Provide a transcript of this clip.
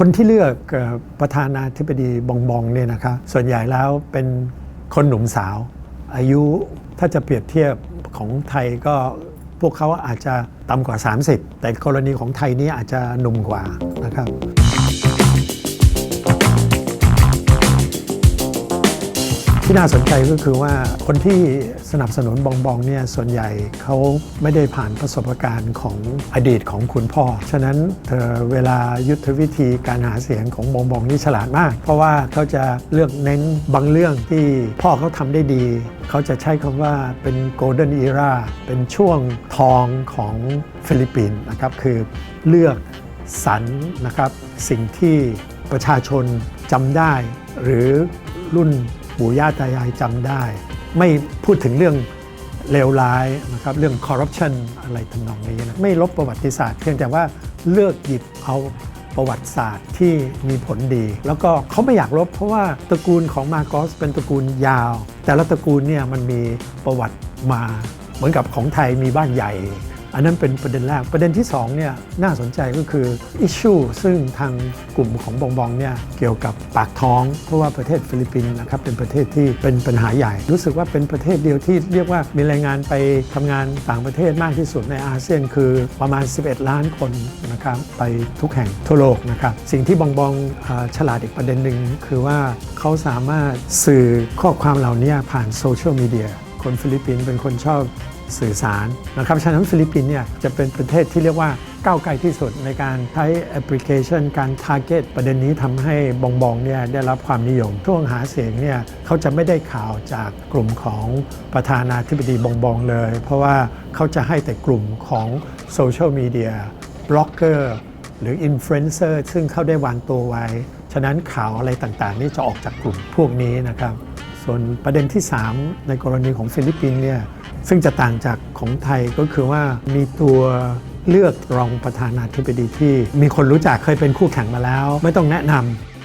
คนที่เลือกประธานาธิบดีบองบองเนี่ยนะครับส่วนใหญ่แล้วเป็นคนหนุ่มสาว อายุถ้าจะเปรียบเทียบของไทยก็พวกเขาอาจจะต่ำกว่า 30 แต่กรณีของไทยนี่อาจจะหนุ่มกว่านะครับ ที่น่าสนใจก็คือว่าคนที่สนับสนุนบองบองเนี่ยส่วนใหญ่เขาไม่ได้ผ่านประสบการณ์ของอดีตของคุณพ่อ ฉะนั้นเอ่อเวลายุทธวิธีการหาเสียงของบองบองนี่ฉลาดมาก เพราะว่าเขาจะเลือกเน้นบางเรื่องที่พ่อเขาทำได้ดี เขาจะใช้คำว่าเป็นโกลเด้นอีราเป็นช่วงทองของฟิลิปปินส์นะครับคือเลือกสรรนะครับสิ่งที่ประชาชนจำได้ หรือรุ่น ปู่ย่าตายายจำได้ ไม่พูดถึงเรื่องเลวร้ายนะครับเรื่องคอร์รัปชันอะไรทำนองนี้นะไม่ลบประวัติศาสตร์ เพียงแต่ว่าเลือกหยิบเอาประวัติศาสตร์ที่มีผลดี แล้วก็เขาไม่อยากลบเพราะว่าตระกูลของมาโกสเป็นตระกูลยาว แต่ละตระกูลเนี่ยมันมีประวัติมาเหมือนกับของไทยมีบ้านใหญ่ อันนั้นเป็นประเด็นแรก ประเด็นที่2เนี่ยน่าสนใจก็คืออิชชูซึ่งทางกลุ่มของบองบองเนี่ยเกี่ยวกับปากท้อง เพราะว่าประเทศฟิลิปปินส์นะครับเป็นประเทศที่เป็นปัญหาใหญ่ รู้สึกว่าเป็นประเทศเดียวที่เรียกว่ามีแรงงานไปทำงานต่างประเทศมากที่สุดในอาเซียนคือประมาณ 11 ล้านคนนะครับไปทุกแห่งทั่วโลกนะครับสิ่งที่บองบองอฉลาดอีกประเด็นหนึ่งคือว่าเขาสามารถสื่อข้อความเหล่านี้ผ่านโซเชียลมีเดีย คนฟิลิปปินส์เป็นคนชอบสื่อสารนะครับฉะนั้นฟิลิปปินส์เนี่ยจะเป็นประเทศที่เรียกว่าก้าวไกลที่สุดในการใช้แอปพลิเคชันการทาร์เก็ตประเด็นนี้ทำให้บองบองเนี่ยได้รับความนิยม ช่วงหาเสียงเนี่ยเขาจะไม่ได้ข่าวจากกลุ่มของประธานาธิบดีบองบองเลย เพราะว่าเขาจะให้แต่กลุ่มของโซเชียลมีเดียบล็อกเกอร์หรืออินฟลูเอนเซอร์ซึ่งเขาได้วางตัวไว้ ฉะนั้นข่าวอะไรต่างๆ นี่จะออกจากกลุ่มพวกนี้นะครับ ส่วนประเด็นที่ 3 ในกรณีของฟิลิปปินส์เนี่ยซึ่งจะต่างจากของไทยก็คือว่ามีตัวเลือกรองประธานาธิบดีที่ มีคนรู้จักเคยเป็นคู่แข่งมาแล้ว ไม่ต้องแนะนำ